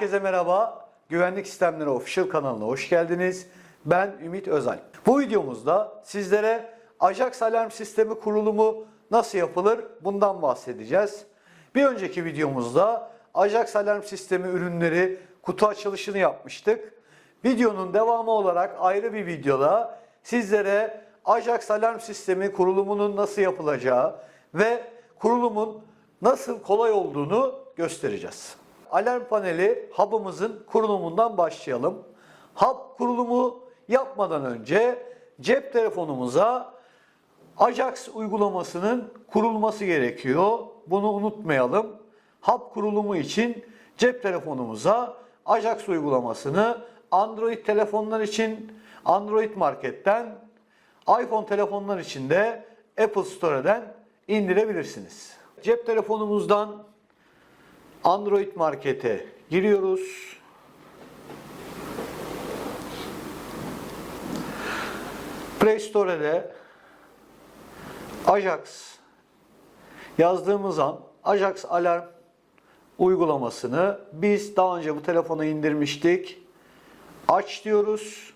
Herkese merhaba. Güvenlik Sistemleri Official kanalına hoş geldiniz. Ben Ümit Özel. Bu videomuzda sizlere Ajax alarm sistemi kurulumu nasıl yapılır bundan bahsedeceğiz. Bir önceki videomuzda Ajax alarm sistemi ürünleri kutu açılışını yapmıştık. Videonun devamı olarak ayrı bir videoda sizlere Ajax alarm sistemi kurulumunun nasıl yapılacağı ve kurulumun nasıl kolay olduğunu göstereceğiz. Alarm paneli hub'ımızın kurulumundan başlayalım. Hub kurulumu yapmadan önce cep telefonumuza Ajax uygulamasının kurulması gerekiyor. Bunu unutmayalım. Hub kurulumu için cep telefonumuza Ajax uygulamasını Android telefonlar için Android Market'ten, iPhone telefonlar için de Apple Store'dan indirebilirsiniz. Cep telefonumuzdan Android Market'e giriyoruz. Play Store'de Ajax yazdığımız an Ajax Alarm uygulamasını biz daha önce bu telefona indirmiştik. Aç diyoruz.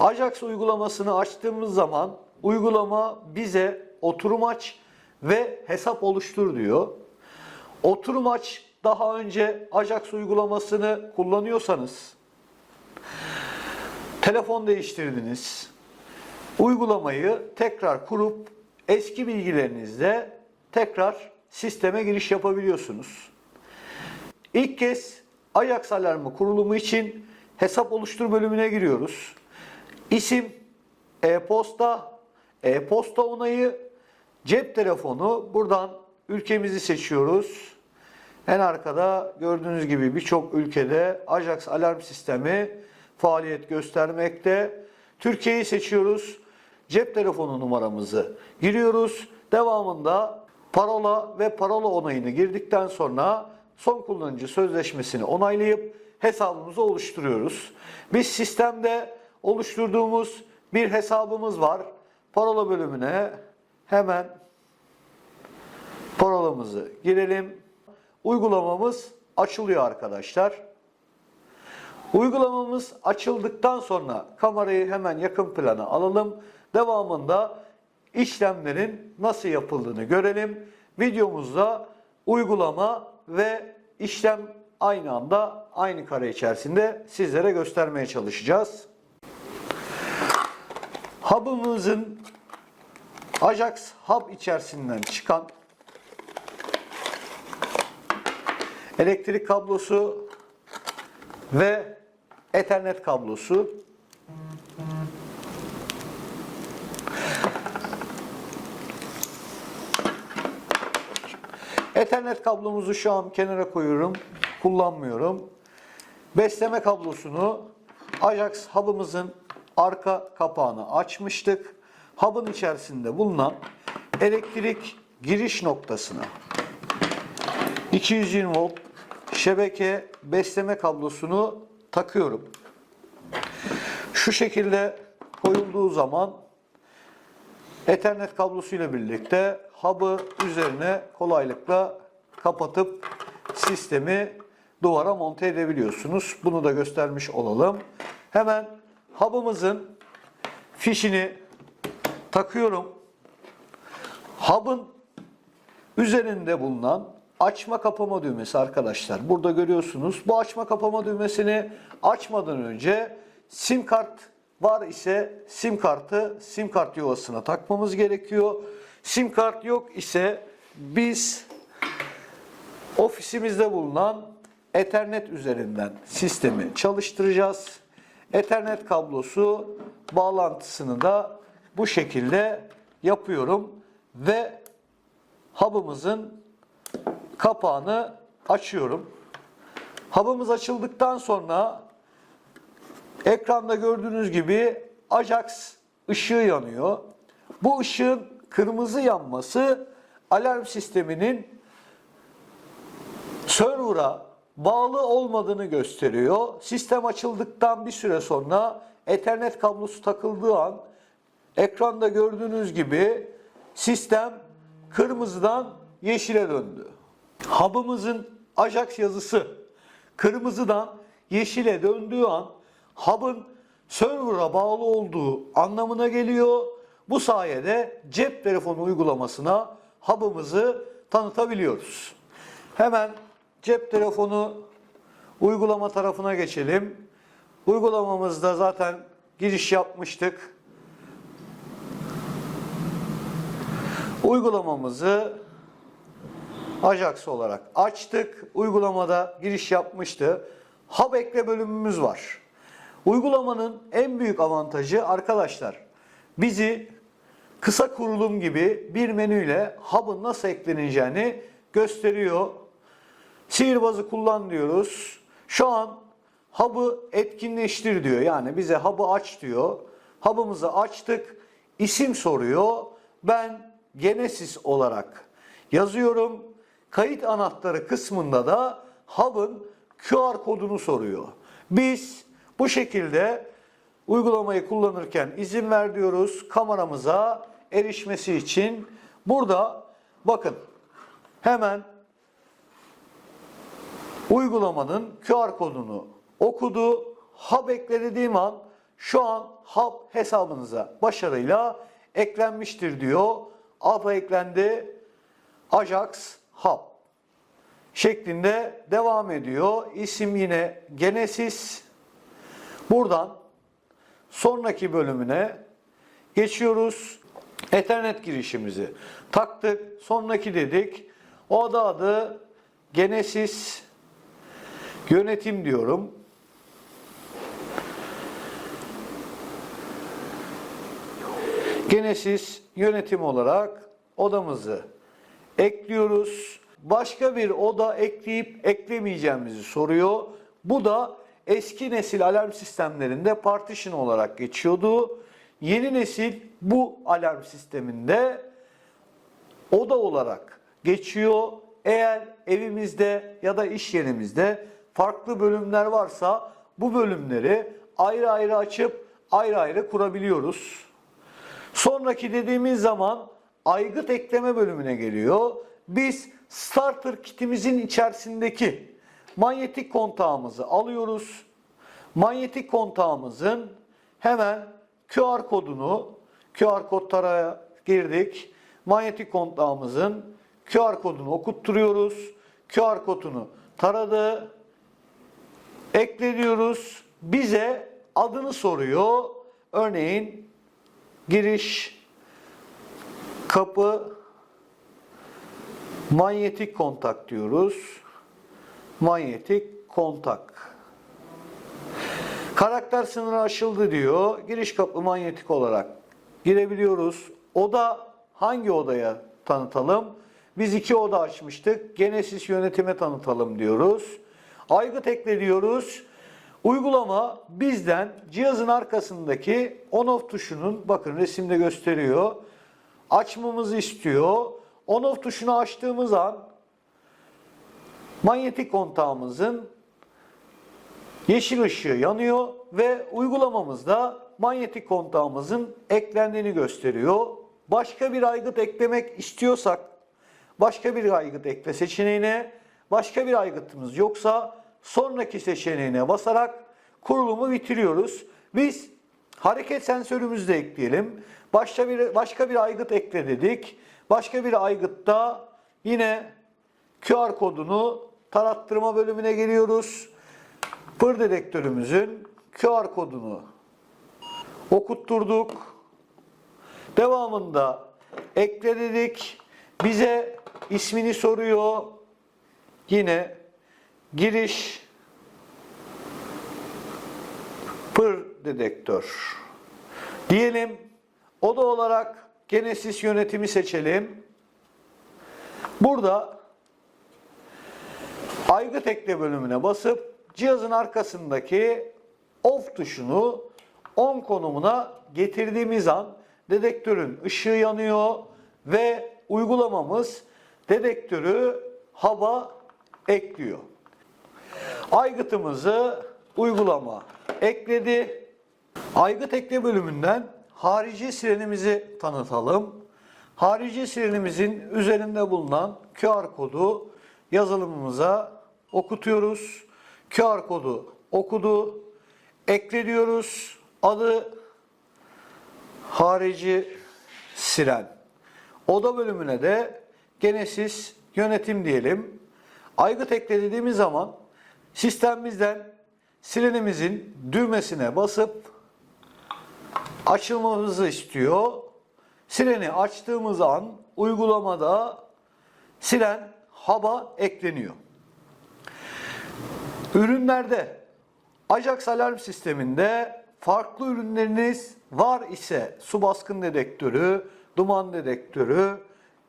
Ajax uygulamasını açtığımız zaman uygulama bize oturum aç ve hesap oluştur diyor. Oturum aç daha önce Ajax uygulamasını kullanıyorsanız telefon değiştirdiniz. Uygulamayı tekrar kurup eski bilgilerinizle tekrar sisteme giriş yapabiliyorsunuz. İlk kez Ajax alarmı kurulumu için hesap oluştur bölümüne giriyoruz. İsim, e-posta, e-posta onayı, cep telefonu. Buradan ülkemizi seçiyoruz. En arkada gördüğünüz gibi birçok ülkede Ajax alarm sistemi faaliyet göstermekte. Türkiye'yi seçiyoruz. Cep telefonu numaramızı giriyoruz. Devamında parola ve parola onayını girdikten sonra son kullanıcı sözleşmesini onaylayıp hesabımızı oluşturuyoruz. Biz sistemde oluşturduğumuz bir hesabımız var. Parola bölümüne hemen parolamızı girelim. Uygulamamız açılıyor arkadaşlar. Uygulamamız açıldıktan sonra kamerayı hemen yakın plana alalım. Devamında işlemlerin nasıl yapıldığını görelim. Videomuzda uygulama ve işlem aynı anda aynı kare içerisinde sizlere göstermeye çalışacağız. Hub'ımızın Ajax Hub içerisinden çıkan elektrik kablosu ve Ethernet kablosu Ethernet kablomuzu şu an kenara koyuyorum. Kullanmıyorum. Besleme kablosunu Ajax hub'ımızın arka kapağını açmıştık. Hub'ın içerisinde bulunan elektrik giriş noktasına 220 volt şebeke besleme kablosunu takıyorum. Şu şekilde koyulduğu zaman Ethernet kablosuyla birlikte hub'ı üzerine kolaylıkla kapatıp sistemi duvara monte edebiliyorsunuz. Bunu da göstermiş olalım. Hemen hub'ımızın fişini takıyorum. Hub'ın üzerinde bulunan açma kapama düğmesi arkadaşlar. Burada görüyorsunuz. Bu açma kapama düğmesini açmadan önce sim kart var ise sim kartı sim kart yuvasına takmamız gerekiyor. Sim kart yok ise biz ofisimizde bulunan Ethernet üzerinden sistemi çalıştıracağız. Ethernet kablosu bağlantısını da bu şekilde yapıyorum ve hub'ımızın kapağını açıyorum. Hub'ımız açıldıktan sonra ekranda gördüğünüz gibi Ajax ışığı yanıyor. Bu ışığın kırmızı yanması alarm sisteminin server'a bağlı olmadığını gösteriyor. Sistem açıldıktan bir süre sonra Ethernet kablosu takıldığı an ekranda gördüğünüz gibi sistem kırmızıdan yeşile döndü. Hub'ımızın Ajax yazısı kırmızıdan yeşile döndüğü an hub'ın server'a bağlı olduğu anlamına geliyor. Bu sayede cep telefonu uygulamasına hub'ımızı tanıtabiliyoruz. Hemen cep telefonu uygulama tarafına geçelim. Uygulamamızda zaten giriş yapmıştık. Uygulamamızı Ajax olarak açtık. Uygulamada giriş yapmıştı. Hub ekle bölümümüz var. Uygulamanın en büyük avantajı arkadaşlar bizi kısa kurulum gibi bir menüyle hub'ın nasıl ekleneceğini gösteriyor. Sihirbazı kullan diyoruz. Şu an hub'ı etkinleştir diyor. Yani bize hub'ı aç diyor. Hub'ımızı açtık. İsim soruyor. Ben Genesis olarak yazıyorum. Kayıt anahtarı kısmında da hub'ın QR kodunu soruyor. Biz bu şekilde uygulamayı kullanırken izin ver diyoruz kameramıza erişmesi için. Burada bakın hemen uygulamanın QR kodunu okudu. Hub ekle dediğim an şu an Hub hesabınıza başarıyla eklenmiştir diyor. Hub eklendi. Ajax Hub şeklinde devam ediyor. İsim yine Genesis. Buradan sonraki bölümüne geçiyoruz. Ethernet girişimizi taktık. Sonraki dedik. O da adı Genesis yönetim diyorum. Genesis yönetim olarak odamızı ekliyoruz. Başka bir oda ekleyip eklemeyeceğimizi soruyor. Bu da eski nesil alarm sistemlerinde partition olarak geçiyordu. Yeni nesil bu alarm sisteminde oda olarak geçiyor. Eğer evimizde ya da iş yerimizde farklı bölümler varsa bu bölümleri ayrı ayrı açıp ayrı ayrı kurabiliyoruz. Sonraki dediğimiz zaman aygıt ekleme bölümüne geliyor. Biz starter kitimizin içerisindeki manyetik kontağımızı alıyoruz. Manyetik kontağımızın hemen QR kodunu QR kod taraya girdik. Manyetik kontağımızın QR kodunu okutturuyoruz. QR kodunu taradı. Ekle diyoruz. Bize adını soruyor. Örneğin giriş kapı manyetik kontak diyoruz. Manyetik kontak. Karakter sınırı aşıldı diyor. Giriş kapı manyetik olarak girebiliyoruz. Oda hangi odaya tanıtalım? Biz iki oda açmıştık. Genesis yönetime tanıtalım diyoruz. Aygıt ekle diyoruz. Uygulama bizden cihazın arkasındaki on off tuşunun bakın resimde gösteriyor. Açmamızı istiyor. On off tuşunu açtığımız an manyetik kontağımızın yeşil ışığı yanıyor ve uygulamamızda manyetik kontağımızın eklendiğini gösteriyor. Başka bir aygıt eklemek istiyorsak başka bir aygıt ekle seçeneğine başka bir aygıtımız yoksa sonraki seçeneğine basarak kurulumu bitiriyoruz. Biz hareket sensörümüzü de ekleyelim. Başka bir başka bir aygıt ekle dedik. Başka bir aygıtta yine QR kodunu tarattırma bölümüne geliyoruz. Pır dedektörümüzün QR kodunu okutturduk. Devamında ekle dedik. Bize ismini soruyor. Yine giriş pır dedektör. Diyelim oda olarak Genesis yönetimi seçelim. Burada aygıt ekle bölümüne basıp cihazın arkasındaki off tuşunu on konumuna getirdiğimiz an dedektörün ışığı yanıyor ve uygulamamız dedektörü hava ekliyor. Aygıtımızı uygulama ekledi. Aygıt ekle bölümünden harici sirenimizi tanıtalım. Harici sirenimizin üzerinde bulunan QR kodu yazılımımıza okutuyoruz. QR kodu okudu. Ekle diyoruz. Adı harici siren. Oda bölümüne de Genesis yönetim diyelim. Aygıt ekle dediğimiz zaman sistemimizden sirenimizin düğmesine basıp açılmamızı istiyor. Sireni açtığımız an uygulamada siren haba ekleniyor. Ürünlerde Ajax alarm sisteminde farklı ürünleriniz var ise su baskın dedektörü, duman dedektörü,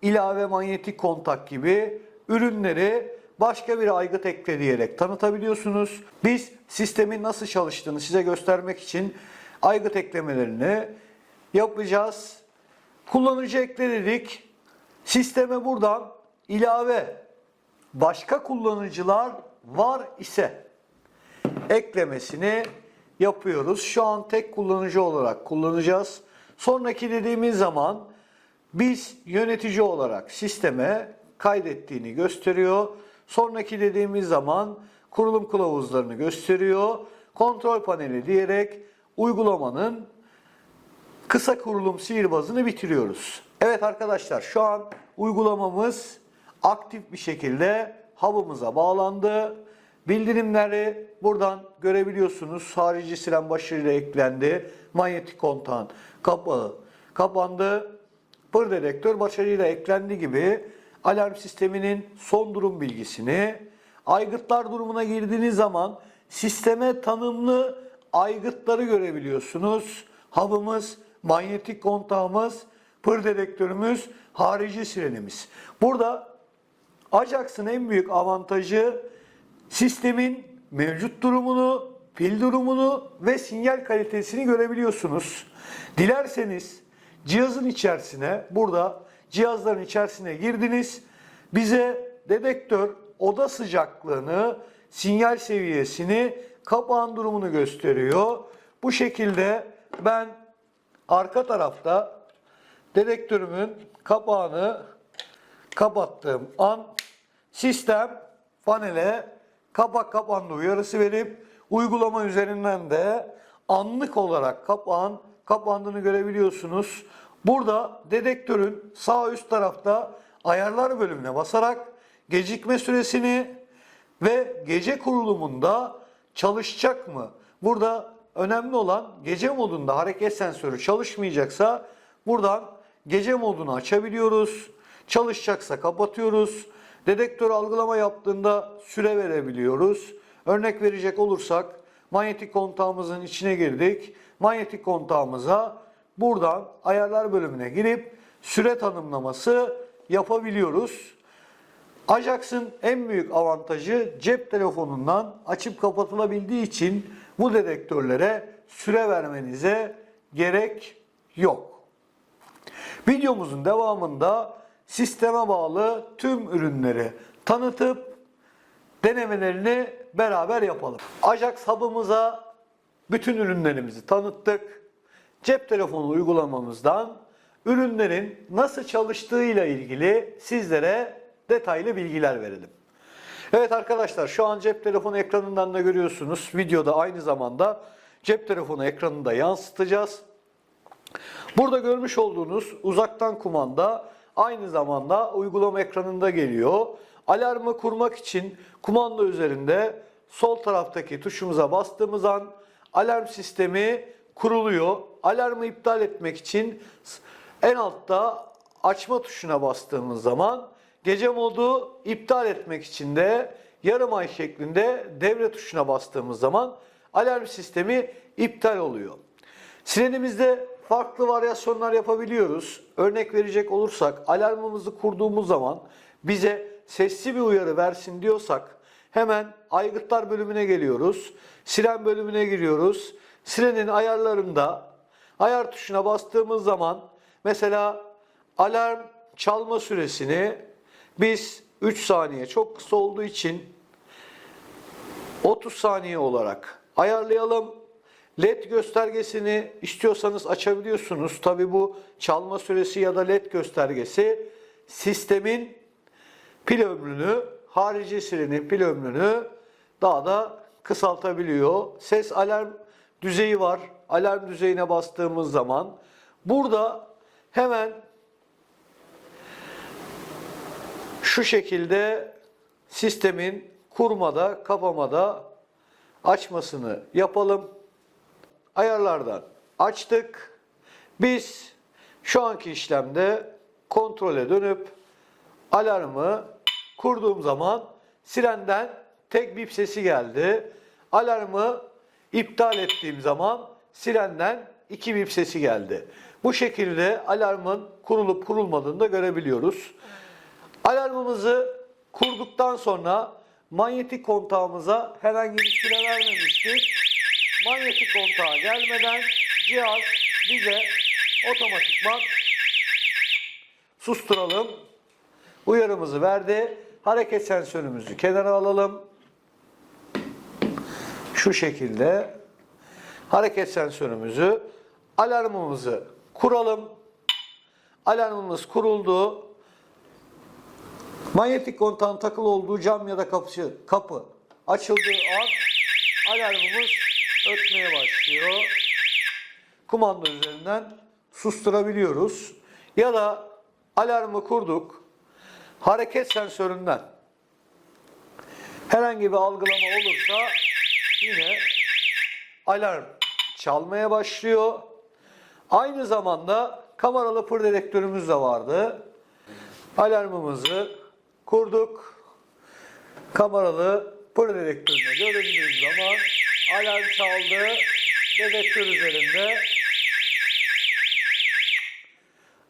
ilave manyetik kontak gibi ürünleri başka bir aygıt ekle diyerek tanıtabiliyorsunuz. Biz sistemin nasıl çalıştığını size göstermek için aygıt eklemelerini yapacağız. Kullanıcı ekle dedik. Sisteme buradan ilave başka kullanıcılar var ise eklemesini yapıyoruz. Şu an tek kullanıcı olarak kullanacağız. Sonraki dediğimiz zaman biz yönetici olarak sisteme kaydettiğini gösteriyor. Sonraki dediğimiz zaman kurulum kılavuzlarını gösteriyor. Kontrol paneli diyerek uygulamanın kısa kurulum sihirbazını bitiriyoruz. Evet arkadaşlar şu an uygulamamız aktif bir şekilde hub'ımıza bağlandı. Bildirimleri buradan görebiliyorsunuz. Harici siren başarıyla eklendi. Manyetik kontağın kapağı kapandı. Pır dedektör başarıyla eklendi gibi alarm sisteminin son durum bilgisini aygıtlar durumuna girdiğiniz zaman sisteme tanımlı aygıtları görebiliyorsunuz. Hub'ımız, manyetik kontağımız, pır dedektörümüz, harici sirenimiz. Burada Ajax'ın en büyük avantajı sistemin mevcut durumunu, pil durumunu ve sinyal kalitesini görebiliyorsunuz. Dilerseniz cihazın içerisine, burada cihazların içerisine girdiniz. Bize dedektör oda sıcaklığını, sinyal seviyesini, kapağın durumunu gösteriyor. Bu şekilde ben arka tarafta dedektörümün kapağını kapattığım an sistem panele kapak kapandı uyarısı verip uygulama üzerinden de anlık olarak kapağın kapandığını görebiliyorsunuz. Burada dedektörün sağ üst tarafta ayarlar bölümüne basarak gecikme süresini ve gece kurulumunda çalışacak mı? Burada önemli olan gece modunda hareket sensörü çalışmayacaksa buradan gece modunu açabiliyoruz. Çalışacaksa kapatıyoruz. Dedektör algılama yaptığında süre verebiliyoruz. Örnek verecek olursak manyetik kontağımızın içine girdik. Manyetik kontağımıza buradan ayarlar bölümüne girip süre tanımlaması yapabiliyoruz. Ajax'ın en büyük avantajı cep telefonundan açıp kapatılabildiği için bu dedektörlere süre vermenize gerek yok. Videomuzun devamında sisteme bağlı tüm ürünleri tanıtıp denemelerini beraber yapalım. Ajax Hub'ımıza bütün ürünlerimizi tanıttık. Cep telefonu uygulamamızdan ürünlerin nasıl çalıştığıyla ilgili sizlere detaylı bilgiler verelim. Evet arkadaşlar şu an cep telefonu ekranından da görüyorsunuz. Videoda aynı zamanda cep telefonu ekranında yansıtacağız. Burada görmüş olduğunuz uzaktan kumanda aynı zamanda uygulama ekranında geliyor. Alarmı kurmak için kumanda üzerinde sol taraftaki tuşumuza bastığımız an alarm sistemi kuruluyor. Alarmı iptal etmek için en altta açma tuşuna bastığımız zaman gece modu iptal etmek için de yarım ay şeklinde devre tuşuna bastığımız zaman alarm sistemi iptal oluyor. Sirenimizde farklı varyasyonlar yapabiliyoruz. Örnek verecek olursak alarmımızı kurduğumuz zaman bize sesli bir uyarı versin diyorsak hemen aygıtlar bölümüne geliyoruz. Siren bölümüne giriyoruz. Sirenin ayarlarında ayar tuşuna bastığımız zaman mesela alarm çalma süresini biz 3 saniye çok kısa olduğu için 30 saniye olarak ayarlayalım. LED göstergesini istiyorsanız açabiliyorsunuz. Tabi bu çalma süresi ya da LED göstergesi sistemin pil ömrünü, harici sirenin pil ömrünü daha da kısaltabiliyor. Ses alarm düzeyi var. Alarm düzeyine bastığımız zaman burada hemen şu şekilde sistemin kurmada, kapamada açmasını yapalım. Ayarlardan açtık. Biz şu anki işlemde kontrole dönüp alarmı kurduğum zaman sirenden tek bip sesi geldi. Alarmı iptal ettiğim zaman sirenden iki bip sesi geldi. Bu şekilde alarmın kurulup kurulmadığını da görebiliyoruz. Alarmımızı kurduktan sonra manyetik kontağımıza herhangi bir süre vermemiştik. Manyetik kontağa gelmeden cihaz bize otomatikman susturalım. Uyarımızı verdi. Hareket sensörümüzü kenara alalım. Şu şekilde hareket sensörümüzü, alarmımızı kuralım. Alarmımız kuruldu. Manyetik kontağın takılı olduğu cam ya da kapı, kapı açıldığı an alarmımız ötmeye başlıyor. Kumanda üzerinden susturabiliyoruz. Ya da alarmı kurduk. Hareket sensöründen herhangi bir algılama olursa yine alarm çalmaya başlıyor. Aynı zamanda kameralı pır dedektörümüz de vardı. Alarmımızı kurduk. Kameralı pır dedektörüne göründüğü zaman alarm çaldı. Dedektör üzerinde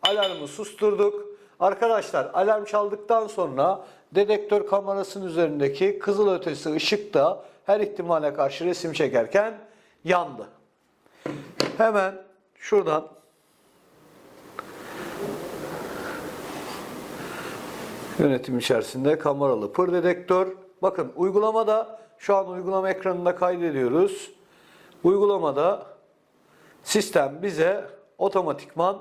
alarmı susturduk. Arkadaşlar alarm çaldıktan sonra dedektör kamerasının üzerindeki kızıl ötesi ışık da her ihtimale karşı resim çekerken yandı. Hemen şuradan yönetim içerisinde kameralı pır dedektör. Bakın uygulamada şu an uygulama ekranında kaydediyoruz. Uygulamada sistem bize otomatikman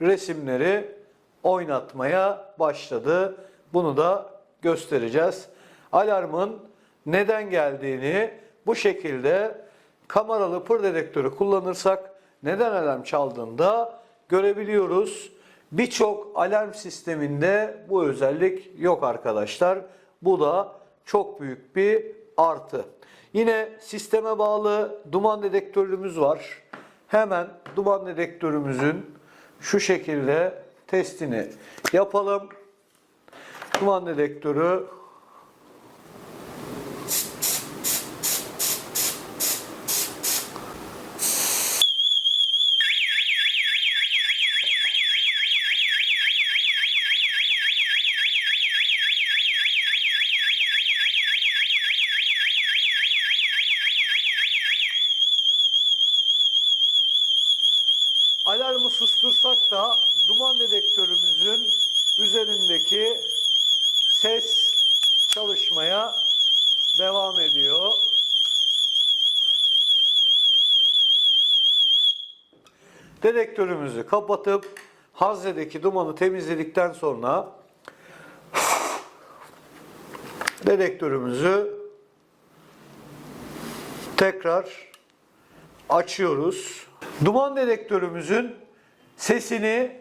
resimleri oynatmaya başladı. Bunu da göstereceğiz. Alarmın neden geldiğini bu şekilde kameralı pır dedektörü kullanırsak neden alarm çaldığında görebiliyoruz. Birçok alarm sisteminde bu özellik yok arkadaşlar. Bu da çok büyük bir artı. Yine sisteme bağlı duman dedektörümüz var. Hemen duman dedektörümüzün şu şekilde testini yapalım. Duman dedektörü alarmı sustursak da duman dedektörümüzün üzerindeki ses çalışmaya devam ediyor. Dedektörümüzü kapatıp haznedeki dumanı temizledikten sonra dedektörümüzü tekrar açıyoruz. Duman dedektörümüzün sesini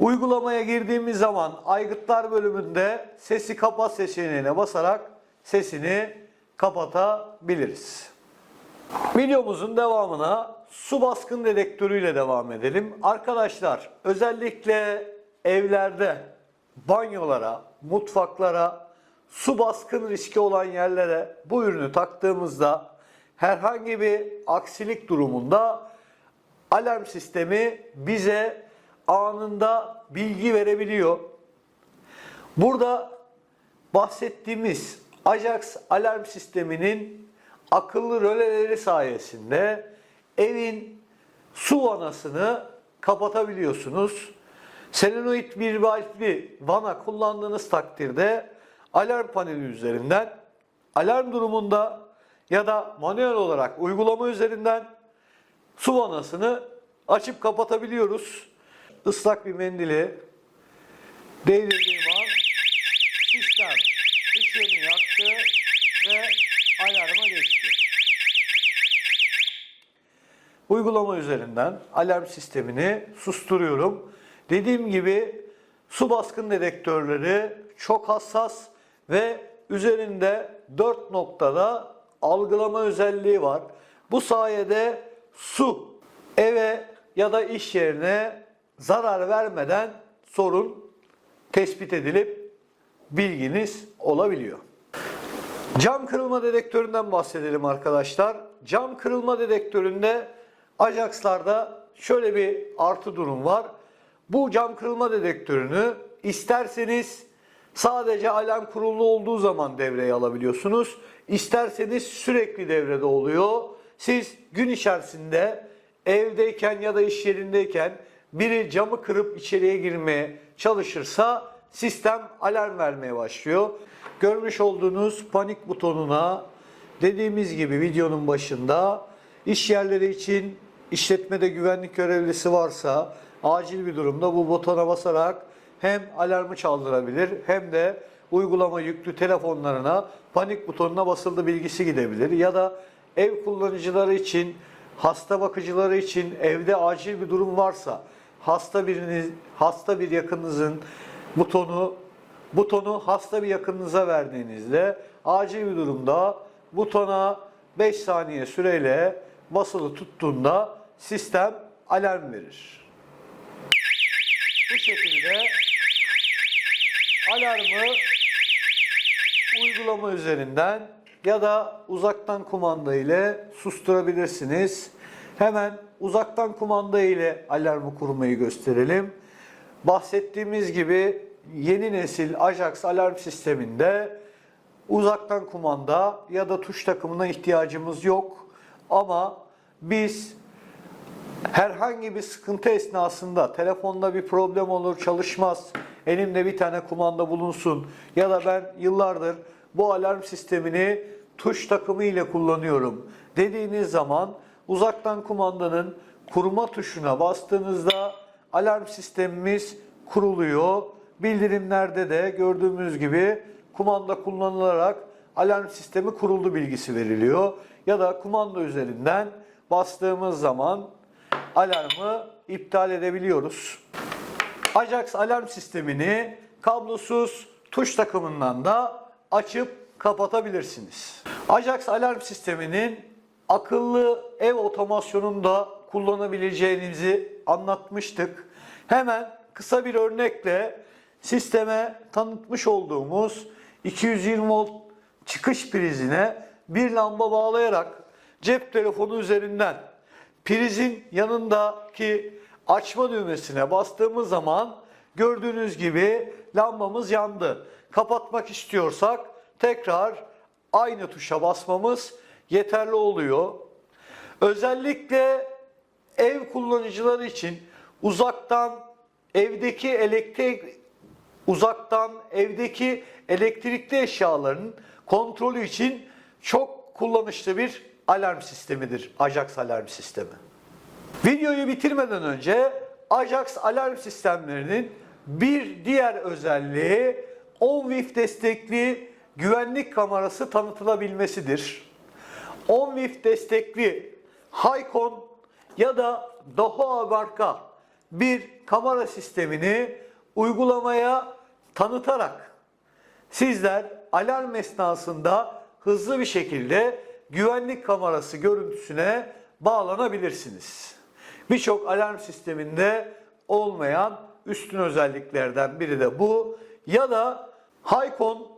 uygulamaya girdiğimiz zaman aygıtlar bölümünde sesi kapat seçeneğine basarak sesini kapatabiliriz. Videomuzun devamına su baskın dedektörüyle devam edelim. Arkadaşlar özellikle evlerde, banyolara, mutfaklara, su baskın riski olan yerlere bu ürünü taktığımızda herhangi bir aksilik durumunda alarm sistemi bize anında bilgi verebiliyor. Burada bahsettiğimiz Ajax alarm sisteminin akıllı röleleri sayesinde evin su vanasını kapatabiliyorsunuz. Selenoid bir valfli vana kullandığınız takdirde alarm paneli üzerinden alarm durumunda ya da manuel olarak uygulama üzerinden su vanasını açıp kapatabiliyoruz. Islak bir mendili değdirdiğim an sistem ışığını yaktı ve alarma geçti. Uygulama üzerinden alarm sistemini susturuyorum. Dediğim gibi su baskın dedektörleri çok hassas ve üzerinde 4 noktada algılama özelliği var. Bu sayede su eve ya da iş yerine zarar vermeden sorun tespit edilip bilginiz olabiliyor. Cam kırılma dedektöründen bahsedelim arkadaşlar. Cam kırılma dedektöründe Ajax'larda şöyle bir artı durum var. Bu cam kırılma dedektörünü isterseniz sadece alarm kurulu olduğu zaman devreye alabiliyorsunuz. İsterseniz sürekli devrede oluyor. Siz gün içerisinde evdeyken ya da iş yerindeyken biri camı kırıp içeriye girmeye çalışırsa sistem alarm vermeye başlıyor. Görmüş olduğunuz panik butonuna dediğimiz gibi videonun başında iş yerleri için işletmede güvenlik görevlisi varsa acil bir durumda bu butona basarak hem alarmı çaldırabilir hem de uygulama yüklü telefonlarına panik butonuna basıldı bilgisi gidebilir. Ya da ev kullanıcıları için, hasta bakıcıları için evde acil bir durum varsa hasta biriniz, hasta bir yakınınızın butonu butonu hasta bir yakınınıza verdiğinizde acil bir durumda butona 5 saniye süreyle basılı tuttuğunda sistem alarm verir. Bu şekilde alarmı uygulama üzerinden ya da uzaktan kumanda ile susturabilirsiniz. Hemen uzaktan kumanda ile alarmı kurmayı gösterelim. Bahsettiğimiz gibi yeni nesil Ajax alarm sisteminde uzaktan kumanda ya da tuş takımına ihtiyacımız yok. Ama biz herhangi bir sıkıntı esnasında telefonda bir problem olur çalışmaz elimde bir tane kumanda bulunsun ya da ben yıllardır bu alarm sistemini tuş takımı ile kullanıyorum dediğiniz zaman uzaktan kumandanın kurma tuşuna bastığınızda alarm sistemimiz kuruluyor. Bildirimlerde de gördüğümüz gibi kumanda kullanılarak alarm sistemi kuruldu bilgisi veriliyor. Ya da kumanda üzerinden bastığımız zaman alarmı iptal edebiliyoruz. Ajax alarm sistemini kablosuz tuş takımından da açıp kapatabilirsiniz. Ajax alarm sisteminin akıllı ev otomasyonunda kullanabileceğinizi anlatmıştık. Hemen kısa bir örnekle sisteme tanıtmış olduğumuz 220 volt çıkış prizine bir lamba bağlayarak cep telefonu üzerinden prizin yanındaki açma düğmesine bastığımız zaman gördüğünüz gibi lambamız yandı. Kapatmak istiyorsak tekrar aynı tuşa basmamız yeterli oluyor. Özellikle ev kullanıcıları için uzaktan evdeki elektrik uzaktan evdeki elektrikli eşyaların kontrolü için çok kullanışlı bir alarm sistemidir Ajax alarm sistemi. Videoyu bitirmeden önce Ajax alarm sistemlerinin bir diğer özelliği OnWIF destekli güvenlik kamerası tanıtılabilmesidir. OnWIF destekli Hycon ya da Dahua marka bir kamera sistemini uygulamaya tanıtarak sizler alarm esnasında hızlı bir şekilde güvenlik kamerası görüntüsüne bağlanabilirsiniz. Birçok alarm sisteminde olmayan üstün özelliklerden biri de bu. Ya da Hycon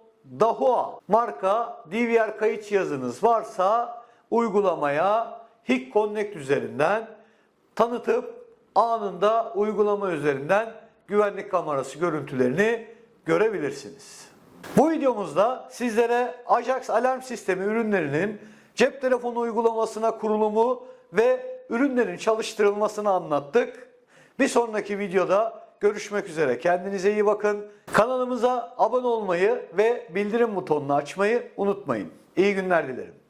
Dahua marka DVR kayıt cihazınız varsa uygulamaya HIC Connect üzerinden tanıtıp anında uygulama üzerinden güvenlik kamerası görüntülerini görebilirsiniz. Bu videomuzda sizlere Ajax alarm sistemi ürünlerinin cep telefonu uygulamasına kurulumu ve ürünlerin çalıştırılmasını anlattık. Bir sonraki videoda görüşmek üzere. Kendinize iyi bakın. Kanalımıza abone olmayı ve bildirim butonunu açmayı unutmayın. İyi günler dilerim.